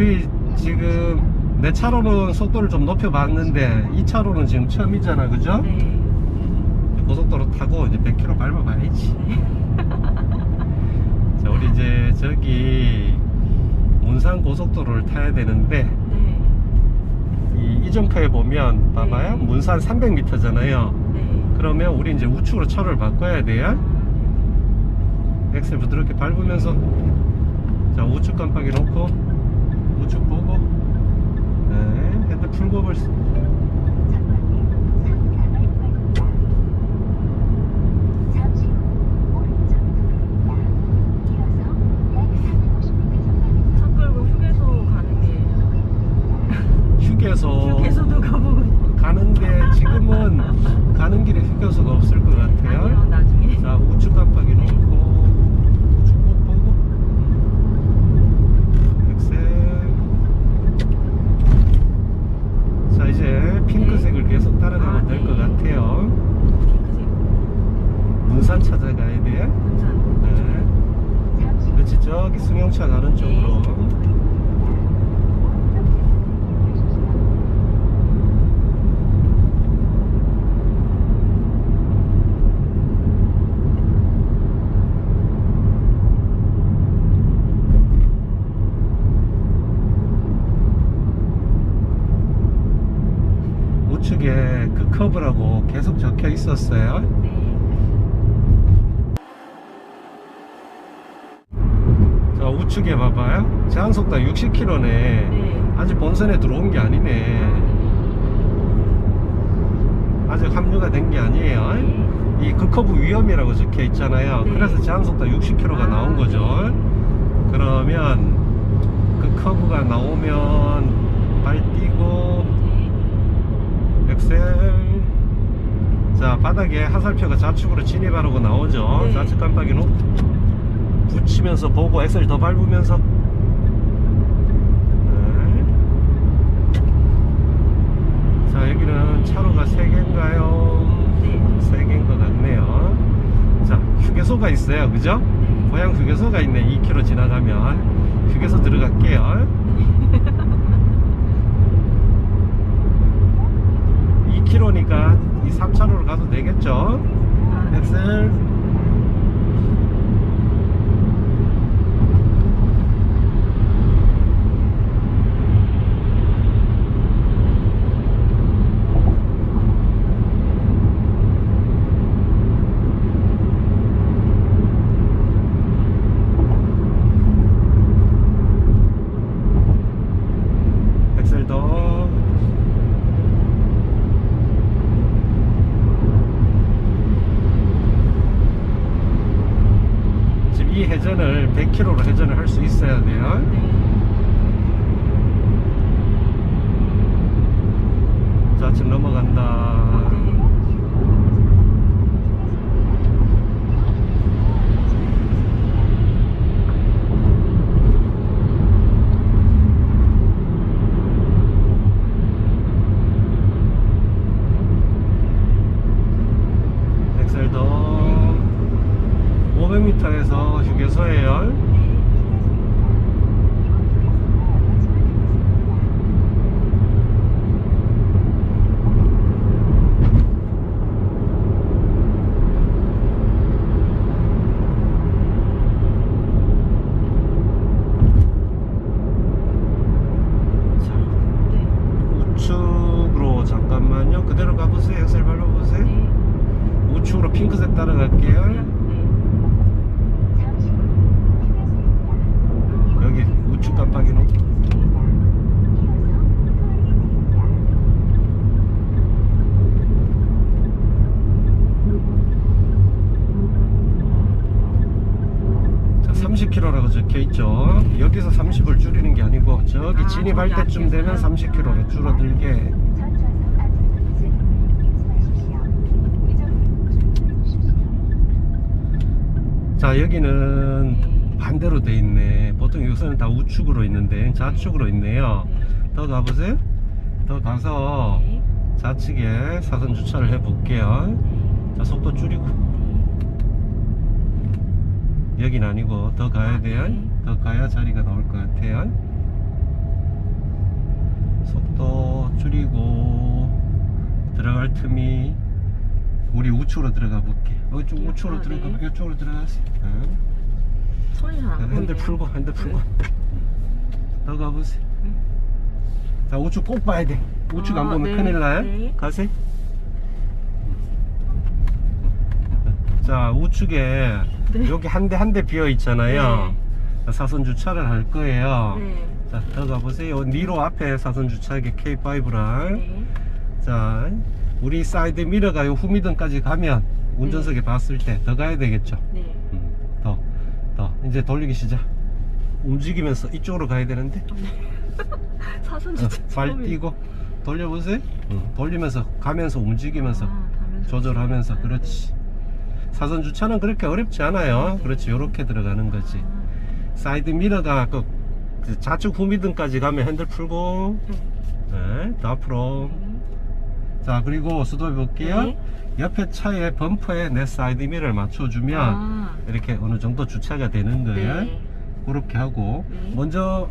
우리 지금 내 차로는 속도를 좀 높여봤는데 이 차로는 지금 처음이잖아, 그죠? 네. 고속도로 타고 이제 100km 밟아봐야지. 자, 우리 이제 저기 문산 고속도로를 타야 되는데 네. 이 이정표에 보면 봐봐요. 네. 문산 300m잖아요. 네. 그러면 우리 이제 우측으로 차로를 바꿔야 돼요. 엑셀 부드럽게 밟으면서 자 우측 깜빡이 놓고 우측 보고. 네 핸들 풀고 벌써 차 끌고 휴게소 가는 게. 휴게소. 휴게소도 가보고 가는데 지금은 가는 길에 휴게소가 없을 것 아니요. 같아요. 나중에. 자 우측 깜빡이 놓고 우측 꼭 보고 엑셀 자 이제 핑크색을 계속 따라가면 아, 될 것 네. 같아요. 핑크색 문산 찾아가야 돼. 우산 네. 그렇지 저기 승용차 가는 쪽으로. 우측에 그 커브라고 계속 적혀 있었어요. 네. 자 우측에 봐봐요. 제한속도 60km네. 네. 아직 본선에 들어온 게 아니네. 아직 합류가 된 게 아니에요. 이 극커브 위험이라고 적혀 있잖아요. 네. 그래서 제한속도 60km가 아, 나온 거죠. 그러면 그 커브가 나오면 발 띄고 네. 엑셀 자 바닥에 하살표가 좌측으로 진입하라고 나오죠 네. 좌측 깜빡이 놓고 붙이면서 보고 엑셀 더 밟으면서 네. 자 여기는 차로가 3개인가요? 네. 3개인 것 같네요 자 휴게소가 있어요 그죠? 네. 고향 휴게소가 있네 2km 지나가면 휴게소 들어갈게요 2km니까 이 3차로로 가도 되겠죠? 아, 네. 엑셀 더 지금 이 회전을 100km로 회전을 할 수 있어야 돼요. 네. 좌측 넘어간다. 아, 네. 더 500m에서 휴게소에요. 자, 네. 우측으로 잠깐만요. 그대로 가보세요. 엑셀 밟아보세요. 네. 우측으로 핑크색 따라갈게요. 네. 여기 우측 깜빡이 놓고. 자, 30km라고 적혀 있죠. 여기서 30을 줄이는 게 아니고 저기 아, 진입할 때쯤 되면 앞에서요? 30km로 줄어들게. 자 여기는 네. 반대로 돼 있네. 보통 요새는 다 우측으로 있는데 좌측으로 있네요. 더 가보세요. 더 가서 네. 좌측에 사선 주차를 해 볼게요. 자 속도 줄이고 여긴 아니고 더 가야 돼요. 더 가야 자리가 나올 것 같아요. 벌리고 들어갈 틈이 우리 우측으로 들어가 볼게. 어, 좀? 우측으로 아, 들어가. 네. 이쪽으로 들어가세요. 응. 잘안 보이네. 핸들 풀고 핸들 풀고 더 가보세요 네. 자 우측 꼭 봐야 돼 우측 안 아, 보면 네. 큰일 나요 네. 가세요 자 우측에 네. 여기 한 대 한 대 비어 있잖아요 사선 주차를 할 거예요 네. 자더 가보세요 니로 앞에 사선 주차하게 K5랑 네. 자 우리 사이드 미러가 요 후미등까지 가면 운전석에 봤을 때 더 가야 되겠죠 네. 음, 더, 더. 이제 돌리기 시작. 움직이면서 이쪽으로 가야 되는데. 사선 어, 진짜 발. 띄고 돌려보세요. 응, 돌리면서 가면서 움직이면서 아, 조절하면서 네. 그렇지. 사선 주차는 그렇게 어렵지 않아요. 그렇지. 요렇게 들어가는 거지. 아, 사이드 미러가 그, 그 좌측 후미등까지 가면 핸들 풀고, 네. 네, 더 앞으로. 네. 자, 그리고 수도해 볼게요. 네. 옆에 차의 범퍼에 내 사이드 미러를 맞춰주면 아, 이렇게 어느 정도 주차가 되는 거예요. 네. 그렇게 하고 네. 먼저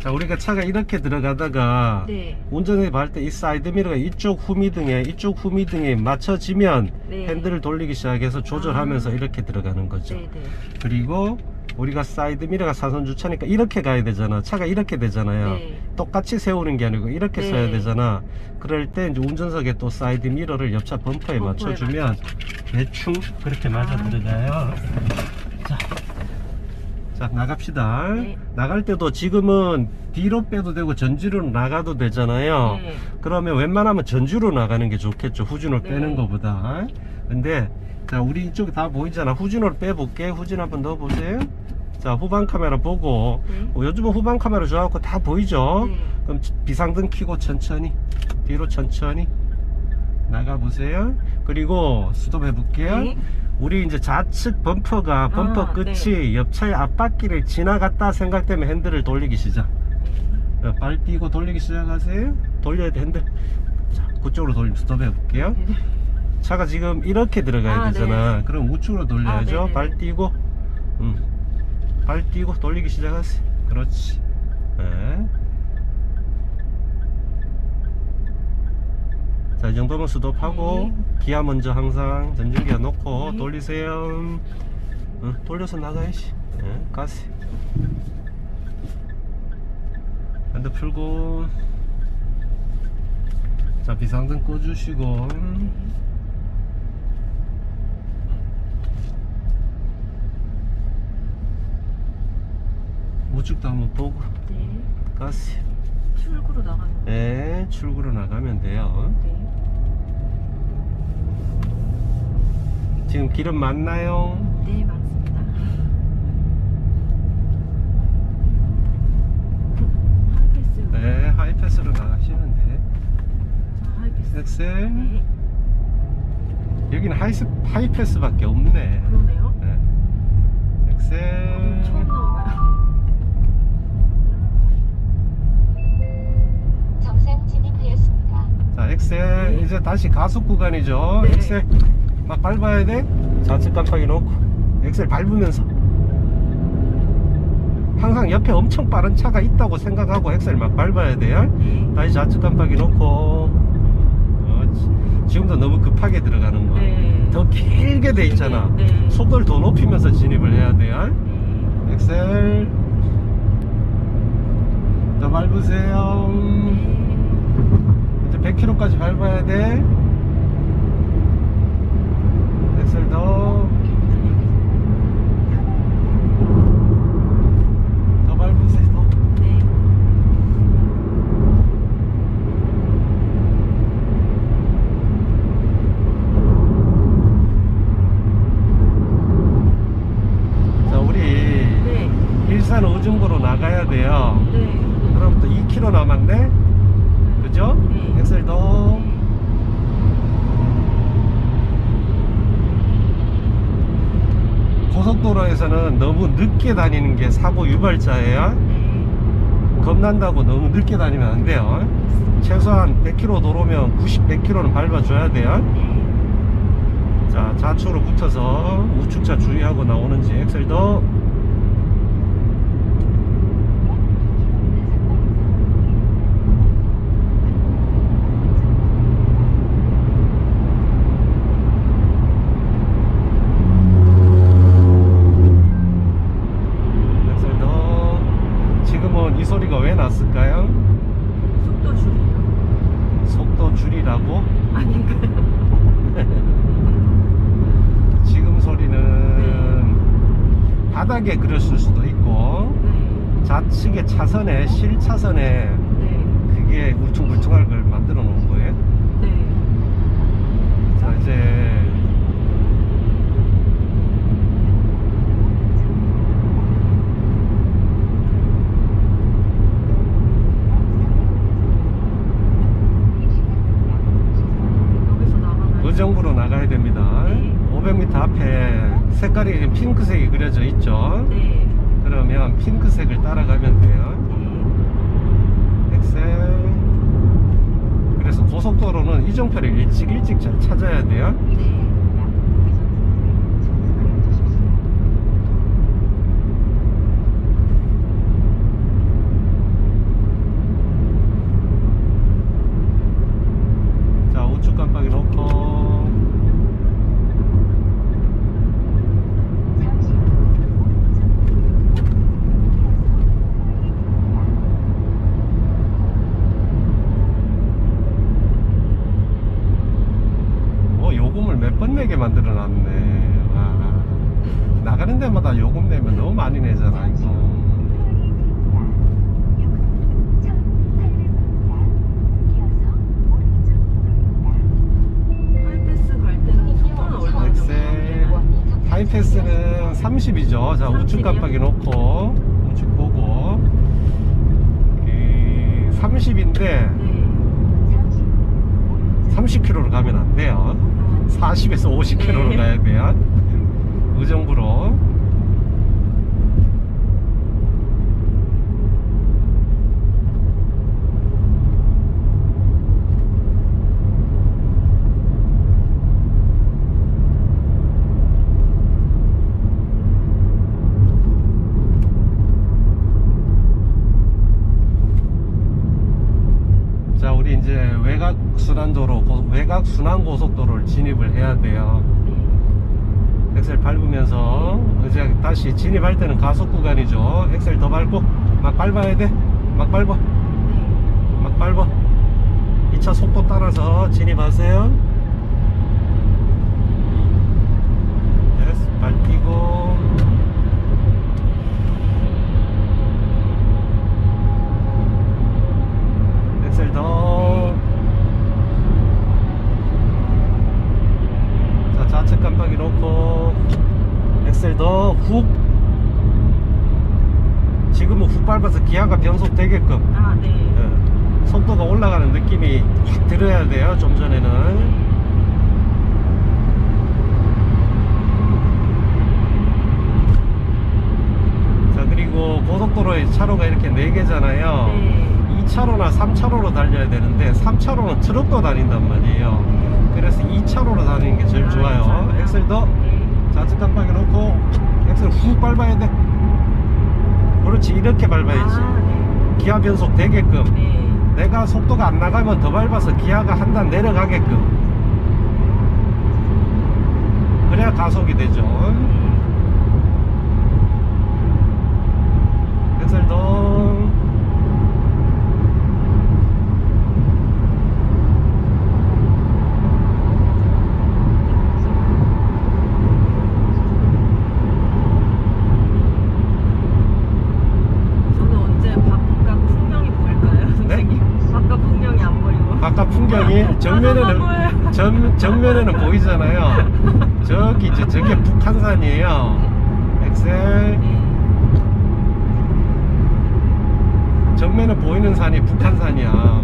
자 우리가 차가 이렇게 들어가다가 네. 운전해 볼때이 사이드 미러가 이쪽 후미등에 이쪽 후미등에 맞춰지면 네. 핸들을 돌리기 시작해서 조절하면서 아. 이렇게 들어가는 거죠 네, 네. 그리고 우리가 사이드 미러가 사선 주차니까 이렇게 가야 되잖아 차가 이렇게 되잖아요 네. 똑같이 세우는 게 아니고 이렇게 네. 서야 되잖아 그럴 때 이제 운전석에 또 사이드 미러를 옆차 범퍼에 범퍼에 맞춰주면 대충 그렇게 맞아 아. 들어가요 자, 자 나갑시다 네. 나갈 때도 지금은 뒤로 빼도 되고 전지로 나가도 되잖아요 네. 그러면 웬만하면 전주로 나가는 게 좋겠죠 후진으로 네. 빼는 것보다 근데 자 우리 이쪽에 다 보이잖아 후진으로 빼볼게 후진 한번 넣어보세요 자 후방 카메라 보고 네. 어, 요즘은 후방 카메라 좋아갖고 다 보이죠 네. 그럼 비상등 켜고 천천히 뒤로 천천히 나가보세요 그리고 스톱 해볼게요 네. 우리 이제 좌측 범퍼가 범퍼 아, 끝이 옆차의 앞바퀴를 지나갔다 생각되면 핸들을 돌리기 시작. 어, 발 띄고 돌리기 시작하세요. 돌려야 돼 핸들. 자 그쪽으로 돌리면 스톱 해볼게요. 네. 차가 지금 이렇게 들어가야 아, 되잖아. 그럼 우측으로 돌려야죠. 아. 발 띄고. 음. 발 띄고 돌리기 시작하세요. 그렇지. 네. 자, 이 정도면 스톱하고 기아 먼저 항상 전진기아 놓고 네. 돌리세요. 응, 돌려서 나가야지. 네, 가세요. 핸드 풀고 자 비상등 꺼주시고 우측도 한번 보고 네. 가세요. 출구로 나가는 거. 네, 출구로 나가면 돼요. 네. 지금 기름 맞나요? 네, 맞습니다. 하이패스. 네, 하이패스로 나가시면 돼. 아, 하이패스. 엑셀. 네. 여기는 하이스, 하이패스밖에 없네. 그러네요. 네. 아, 엑셀. 처음 자, 엑셀. 네. 이제 다시 가속 구간이죠. 네. 엑셀. 막 밟아야 돼. 좌측 깜빡이 놓고. 엑셀 밟으면서. 항상 옆에 엄청 빠른 차가 있다고 생각하고 엑셀 막 밟아야 돼요. 네. 다시 좌측 깜빡이 놓고. 어, 지- 지금도 너무 급하게 들어가는 거. 네. 더 길게 돼 있잖아. 네. 네. 속도를 더 높이면서 진입을 해야 돼요. 네. 엑셀. 더 밟으세요. 네. 이제 100km까지 밟아야 돼. 엑셀 더. 네. 자, 우리 네. 일산 오중구로 나가야 돼요. 네. 그럼 또 2km 남았네? 그죠? 네. 엑셀 더. 고속도로에서는 너무 늦게 다니는 게 사고 유발자예요. 네. 겁난다고 너무 늦게 다니면 안 돼요. 최소한 100km 도로면 90, 100km는 밟아줘야 돼요. 네. 자, 좌측으로 붙어서 우측차 주의하고 나오는지 엑셀 더. 났을까요? 속도 줄이요. 속도 줄이라고? 아닌가요? 지금 소리는 바닥에 그랬을 수도 있고 네. 좌측의 차선에 실차선에 네. 그게 울퉁불퉁할 걸 만들어 놓은 거예요. 네. 자 이제 여기서 나가나요? 의정부로 나가야 됩니다. 네. 500m 앞에 색깔이 핑크색이 그려져 있죠. 네. 그러면 핑크색을 따라가면 돼요. 네. 엑셀. 그래서 고속도로는 이정표를 일찍 일찍 잘 찾아야 돼요. 네. 자 우측 깜빡이 놓고 뭐 요금을 몇 번 내게 만들어 놨네 와 나가는 데마다 요금 내면 너무 많이 내잖아 이거 하이패스? 하이패스는 30이죠 자 우측 30이요? 깜빡이 놓고 우측 보고 그 30인데 네. 30km로 가면 안 돼요 40에서 50km로 네. 가야 돼요 의정부로 자 우리 이제 외곽 순환도로 고- 외곽 순환 고속도로를 진입을 해야 돼요. 엑셀 밟으면서 이제 다시 진입할 때는 가속 구간이죠. 엑셀 더 밟고 막 밟아야 돼 막 밟아. 네. 막 밟아. 2차 속도 따라서 진입하세요. 됐어 밟히고 엑셀 더 자, 좌측 깜빡이 놓고 엑셀 더 훅 지금은 훅 밟아서 기아가 변속되게끔 아, 네. 예, 속도가 올라가는 느낌이 확 들어야 돼요 좀 전에는 자 그리고 고속도로에 차로가 이렇게 4개잖아요 네. 2차로나 3차로로 달려야 되는데 3차로는 트럭도 다닌단 말이에요 그래서 2차로로 다니는 게 제일 아, 좋아요 이차로요? 엑셀 더 네. 좌측 깜빡이 놓고 엑셀 훅 밟아야 돼 그렇지. 이렇게 밟아야지. 아, 네. 기아 변속 되게끔. 네. 내가 속도가 안 나가면 더 밟아서 기아가 한 단 내려가게끔. 그래야 가속이 되죠. 엑셀 더 저는 언제 바깥 풍경이 보일까요, 선생님? 바깥 풍경이 안 보이고. 아, 정면에는. 전, 정면에는 보이잖아요 저기 이제 저게 북한산이에요 엑셀 네. 정면에 보이는 산이 북한산이야.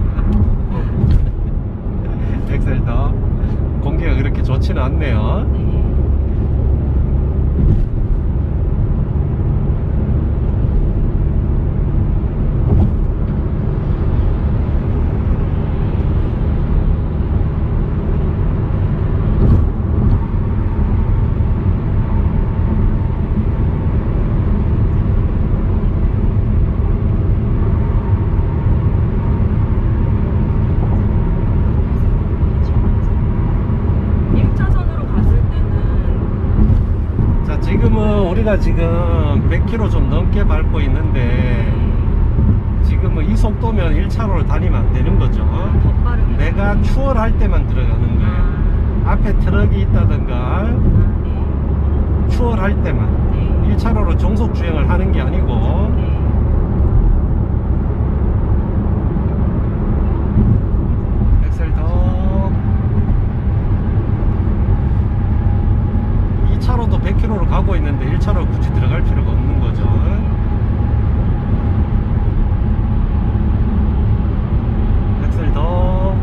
엑셀 더 공기가 그렇게 좋지는 않네요. 네. 일차선으로 갔을 때는 자, 지금은 지금 100km 좀 넘게 밟고 있는데 지금 뭐이 속도면 1차로를 다니면 안 되는 거죠. 더 빠르게. 내가 추월할 때만 들어가는 거예요. 아, 앞에 트럭이 있다든가 아, 네. 추월할 때만 네. 1차로로 정속 주행을 하는 게 아니고 네. 엑셀 더 2차로도 100km로 가고 있는데 1차로 굳이 들어갈 필요가 없는 거죠 엑셀 더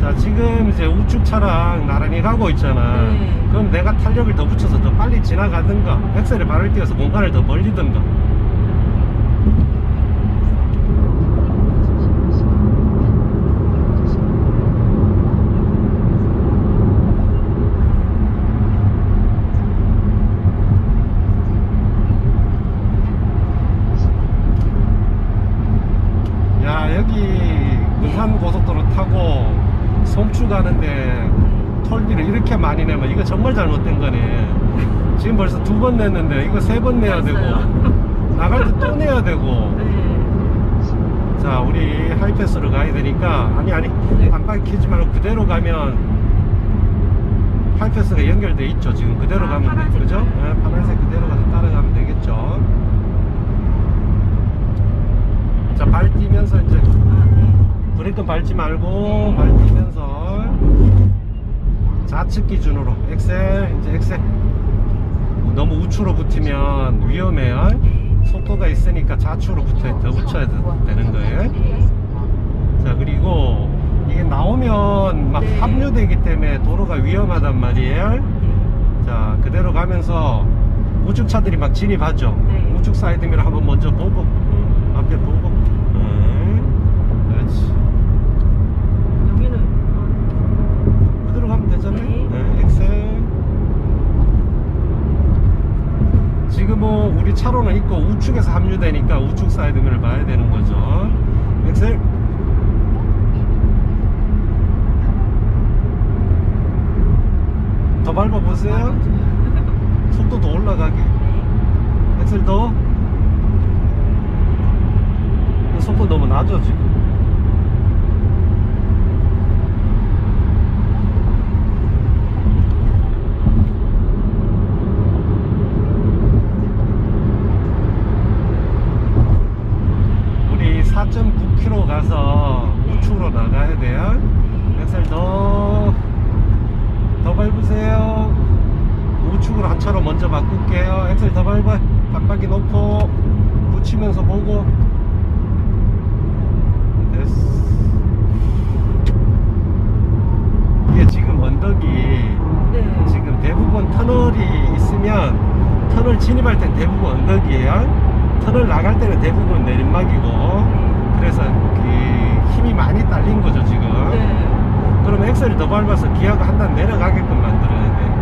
자, 지금 이제 우측 차랑 나란히 가고 있잖아. 네. 그럼 내가 탄력을 더 붙여서 더 빨리 지나가든가, 엑셀에 발을 띄워서 공간을 더 벌리든가. 야, 여기 군산 고속도로 타고 송추 가는데 톨비를 이렇게 많이 내면 이거 정말 잘못된 거네. 지금 벌써 두 번 냈는데 이거 세 번 내야 되고. 나갈 때 또 내야 되고. 네. 자, 우리 하이패스로 가야 되니까, 아니, 아니, 네. 깜빡이 켜지 말고 그대로 가면 하이패스가 연결돼 있죠. 지금 그대로 아, 가면 돼. 파란색. 그죠? 네, 파란색 그대로 가서 따라가면 되겠죠. 자, 발 띄면서 이제 아, 네. 브레이크 밟지 말고 발 띄면서 좌측 기준으로. 엑셀 이제 엑셀. 너무 우측으로 붙으면 위험해요. 속도가 있으니까 좌측으로 붙어 더 붙여야 되- 되는 거예요. 자 그리고 이게 나오면 막 네. 합류되기 때문에 도로가 위험하단 말이에요. 자 그대로 가면서 우측 차들이 막 진입하죠. 네. 우측 사이드미러 한번 먼저 보고 음, 앞에 보고 음, 그렇지 여기는 아, 그대로 가면 되잖아요. 네. 네, 엑셀. 지금 뭐 우리 차로는 있고 우측에서 합류되니까 우측 사이드면을 봐야 되는 거죠. 엑셀. 더 밟아 보세요. 속도 더 올라가게. 엑셀 더. 속도 너무 낮아 지금. 우리 4.9km 가서 우측으로 나가야 돼요. 엑셀 더, 더 밟으세요. 우측으로 한 차로 먼저 바꿀게요. 엑셀 더 밟아. 깜빡이 놓고, 붙이면서 보고. 됐어. 이게 지금 언덕이 네. 지금 대부분 터널이 있으면 터널 진입할 땐 대부분 언덕이에요. 터널 나갈 때는 대부분 내리막이고 그래서 그 힘이 많이 딸린 거죠 지금. 네. 그럼 엑셀을 더 밟아서 기아가 한 단 내려가게끔 만들어야 돼. 자,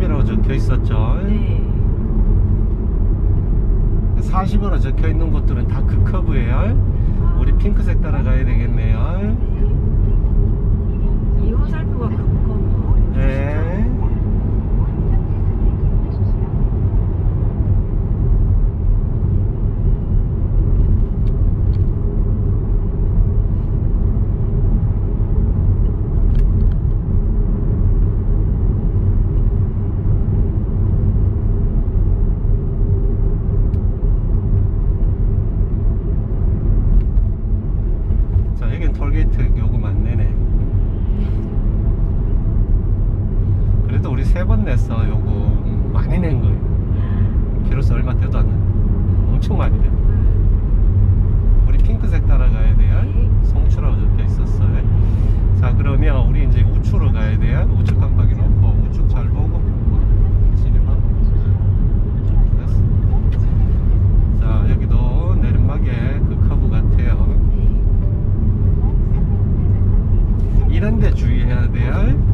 40이라고 적혀 있었죠. 네. 40으로 적혀 있는 곳들은 다 그 커브예요. 아. 우리 핑크색 따라가야 되겠네요. 네. 이 화살표가 그거고. 네. 우리 세 번 냈어 요거 많이 낸 거예요. 비로소 얼마 되도 안 돼. 엄청 많이 돼. 우리 핑크색 따라가야 돼요. 송추라고 적혀 있었어요. 자 그러면 우리 이제 우추로 가야 돼요. 우측 깜빡이 놓고 우측 잘 보고. 시리마. 자 여기도 내림막에 그 커브 같아요. 이런 데 주의해야 돼요.